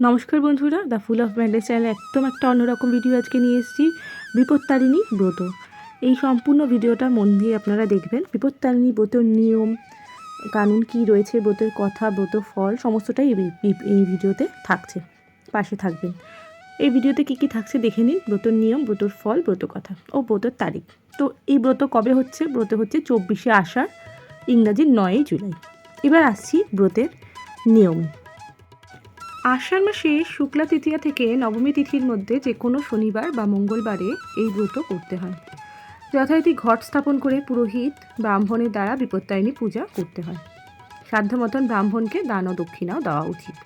নমস্কার বন্ধুরা the full of Mendes চ্যানেলে একদম একটা অন্যরকম ভিডিও আজকে নিয়ে এসেছি, বিপত্তারিণী ব্রত। এই সম্পূর্ণ ভিডিওটা মন দিয়ে আপনারা দেখবেন, বিপত্তারিণী ব্রতর নিয়ম, কানুন কি রয়েছে, ব্রতের কথা ব্রত ফল, সমস্তটাই এই ভিডিওতে থাকছে, পাশে থাকবেন এই ভিডিওতে কী কী থাকছে দেখে নিন, ব্রতর নিয়ম, ব্রতর ফল ব্রত কথা ও ব্রতর তারিখ। তো এই ব্রত কবে হচ্ছে? ব্রত হচ্ছে চব্বিশে আষাঢ় ইংরাজির নয়ই জুলাই। এবার আসছি ব্রতের নিয়মে। আষাঢ় মাসে শুক্লা তৃতীয়া থেকে নবমী তিথির মধ্যে যে কোনো শনিবার বা মঙ্গলবারে এই ব্রত করতে হয়। যথারীতি ঘট স্থাপন করে পুরোহিত ব্রাহ্মণের দ্বারা বিপত্তারিণী পূজা করতে হয়। সাধ্য মতন ব্রাহ্মণকে দান ও দক্ষিণাও দেওয়া উচিত।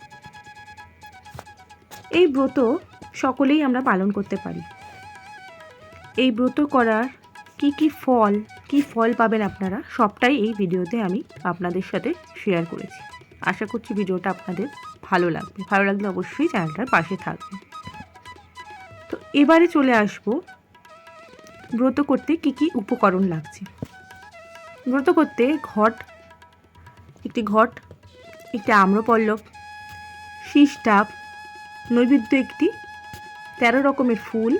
এই ব্রত সকলেই আমরা পালন করতে পারি। এই ব্রত করার কি কি ফল কি ফল পাবেন আপনারা, সবটাই এই ভিডিওতে আমি আপনাদের সাথে শেয়ার করেছি। আশা করছি ভিডিওটা আপনাদের ভালো লাগবে। ভালো লাগলে অবশ্যই চ্যানেলটার পাশে থাকবে তো এবারে চলে আসব ব্রত করতে কি কি উপকরণ লাগছে। ব্রত করতে ঘট, একটি ঘট, একটি আম্রপল্লব শীষ ডাব নৈবেদ্য একটি, তেরো রকমের ফুল,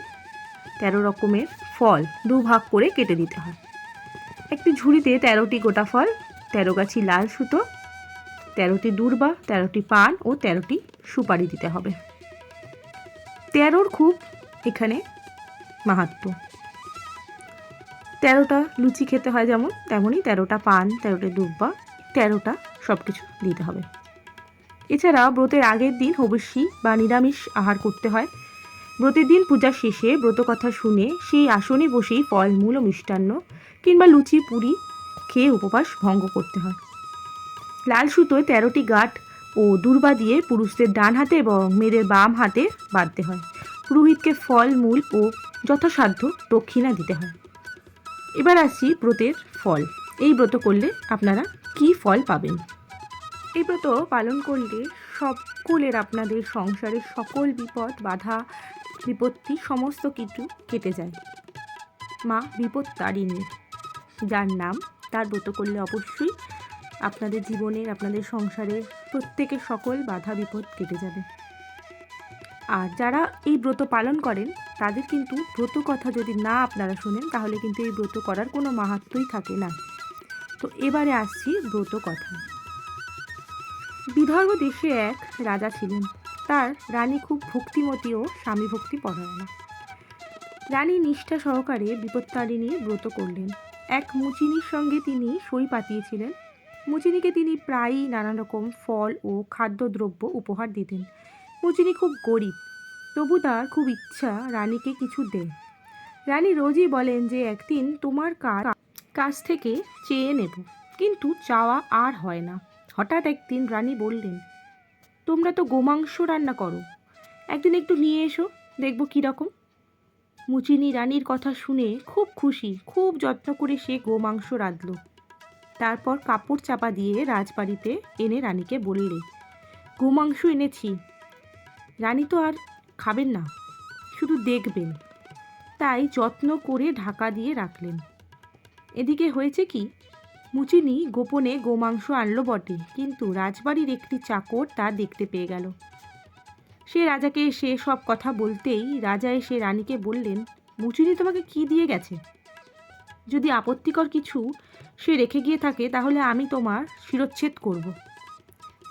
তেরো রকমের ফল, দু ভাগ করে কেটে দিতে হয়। একটি ঝুড়িতে তেরোটি গোটা ফল, তেরো গাছি লাল সুতো তেরোটি দূর্বা, তেরোটি পান ও তেরোটি সুপারি দিতে হবে। তেরোর খুব এখানে মাহাত্ম তেরোটা লুচি খেতে হয় যেমন তেমনই তেরোটা পান, তেরোটি দুব্বা তেরোটা সব কিছু দিতে হবে। এছাড়া ব্রতের আগের দিন হবশ্যি বা নিরামিষ আহার করতে হয়। ব্রতের দিন পূজার শেষে ব্রত কথা শুনে সেই আসনে বসেই ফলমূল ও মিষ্টান্ন কিংবা লুচি, পুরি খেয়ে উপবাস ভঙ্গ করতে হয়। লাল সুতোয় তেরোটি গাঁট ও দুর্বা দিয়ে পুরুষদের ডান হাতে এবং মেয়েদের বাম হাতে বাঁধতে হয়। পুরোহিতকে ফল, মূল ও যথাসাধ্য দক্ষিণা দিতে হয়। এবার আসছি ব্রতের ফল। এই ব্রত করলে আপনারা কি ফল পাবেন? এই ব্রত পালন করলে সকলের আপনাদের সংসারের সকল বিপদ, বাধা, বিপত্তি সমস্ত কিছু কেটে যায়। মা বিপদ তারিণী যার নাম তার ব্রত করলে অবশ্যই আপনাদের জীবনের, আপনাদের সংসারের প্রত্যেকের সকল বাধা বিপদ কেটে যাবে। আর যারা এই ব্রত পালন করেন, তাদের কিন্তু ব্রত কথা যদি না আপনারা শোনেন, তাহলে কিন্তু এই ব্রত করার কোনো মাহাত্মই থাকে না। তো এবারে আসছি ব্রত কথা। বিদর্ভ দেশে এক রাজা ছিলেন। তার রানী খুব ভক্তিমতী ও স্বামী ভক্তি পরায়ণা। রানী নিষ্ঠা সহকারে বিপত্তারিণীর ব্রত করলেন। এক মুচিনির সঙ্গে তিনি সই পাতিয়েছিলেন। মুচিনিকে তিনি প্রায়ই নানা রকম ফল ও খাদ্যদ্রব্য উপহার দিতেন। মুচিনি খুব গরিব, তবু তার খুব ইচ্ছা রানীকে কিছু দেয় রানী রোজই বলেন যে, একদিন তোমার কাছ থেকে চেয়ে নেব, কিন্তু চাওয়া আর হয় না। হঠাৎ একদিন রানী বললেন, তোমরা তো গোমাংস রান্না করো, একদিন একটু নিয়ে এসো, দেখব কীরকম মুচিনি রানীর কথা শুনে খুব খুশি, খুব যত্ন করে সে গোমাংস রাঁধল। তারপর কাপড় চাপা দিয়ে রাজবাড়িতে এনে রানীকে বললে, গোমাংস এনেছি। রানী তো আর খাবেন না, শুধু দেখবেন। তাই যত্ন করে ঢাকা দিয়ে রাখলেন। এদিকে হয়েছে কি, মুচিনি গোপনে গোমাংস আনলো বটে, কিন্তু রাজবাড়ির একটি চাকর তা দেখতে পেয়ে গেল। সে রাজাকে এসে সব কথা বলতেই রাজা এসে রানীকে বললেন, মুচিনি তোমাকে কি দিয়ে গেছে? যদি আপত্তিকর কিছু সে রেখে গিয়ে থাকে, তাহলে আমি তোমার শিরচ্ছেদ করব।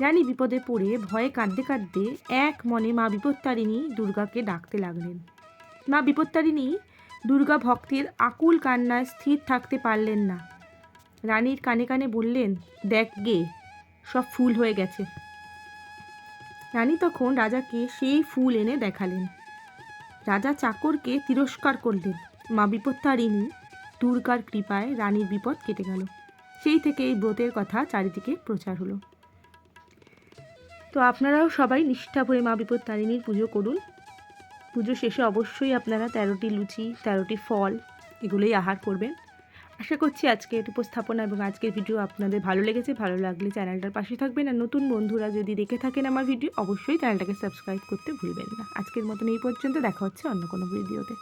রানী বিপদে পড়ে ভয়ে কাঁদতে কাঁদতে এক মনে মা বিপত্তারিণী দুর্গাকে ডাকতে লাগলেন। মা বিপত্তারিণী দুর্গা ভক্তের আকুল কান্নায় স্থির থাকতে পারলেন না। রানীর কানে কানে বললেন, দেখ গে, সব ফুল হয়ে গেছে। রানী তখন রাজাকে সেই ফুল এনে দেখালেন। রাজা চাকরকে তিরস্কার করলেন। মা বিপত্তারিণী দুর্গার কৃপায় রানীর বিপদ কেটে গেল। সেই থেকে এই ব্রতের কথা চারিদিকে প্রচার হলো। তো আপনারাও সবাই নিষ্ঠা ভরে মা বিপত্তারিণীর পুজো করুন। পুজো শেষে অবশ্যই আপনারা তেরোটি লুচি, তেরোটি ফল এগুলোই আহার করবেন। আশা করছি আজকের উপস্থাপনা এবং আজকের ভিডিও আপনাদের ভালো লেগেছে। ভালো লাগলে চ্যানেলটার পাশে থাকবেন আর নতুন বন্ধুরা যদি দেখে থাকেন আমার ভিডিও, অবশ্যই চ্যানেলটাকে সাবস্ক্রাইব করতে ভুলবেন না। আজকের মতন এই পর্যন্ত, দেখা হচ্ছে অন্য কোনো ভিডিওতে।